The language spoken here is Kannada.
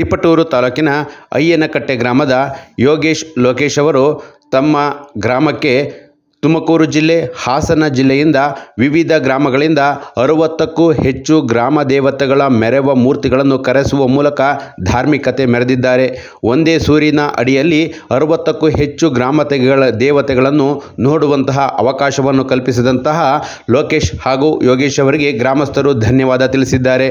ತಿಪಟೂರು ತಾಲೂಕಿನ ಅಯ್ಯನಕಟ್ಟೆ ಗ್ರಾಮದ ಯೋಗೇಶ್ ಲೋಕೇಶ್ ಅವರು ತಮ್ಮ ಗ್ರಾಮಕ್ಕೆ ತುಮಕೂರು ಜಿಲ್ಲೆ, ಹಾಸನ ಜಿಲ್ಲೆಯಿಂದ ವಿವಿಧ ಗ್ರಾಮಗಳಿಂದ ಅರುವತ್ತಕ್ಕೂ ಹೆಚ್ಚು ಗ್ರಾಮ ದೇವತೆಗಳ ಮೆರೆವ ಮೂರ್ತಿಗಳನ್ನು ಕರೆಸುವ ಮೂಲಕ ಧಾರ್ಮಿಕತೆ ಮೆರೆದಿದ್ದಾರೆ. ಒಂದೇ ಸೂರಿನ ಅಡಿಯಲ್ಲಿ ಅರುವತ್ತಕ್ಕೂ ಹೆಚ್ಚು ಗ್ರಾಮತೆಗಳ ದೇವತೆಗಳನ್ನು ನೋಡುವಂತಹ ಅವಕಾಶವನ್ನು ಕಲ್ಪಿಸಿದಂತಹ ಲೋಕೇಶ್ ಹಾಗೂ ಯೋಗೇಶ್ ಅವರಿಗೆ ಗ್ರಾಮಸ್ಥರು ಧನ್ಯವಾದ ತಿಳಿಸಿದ್ದಾರೆ.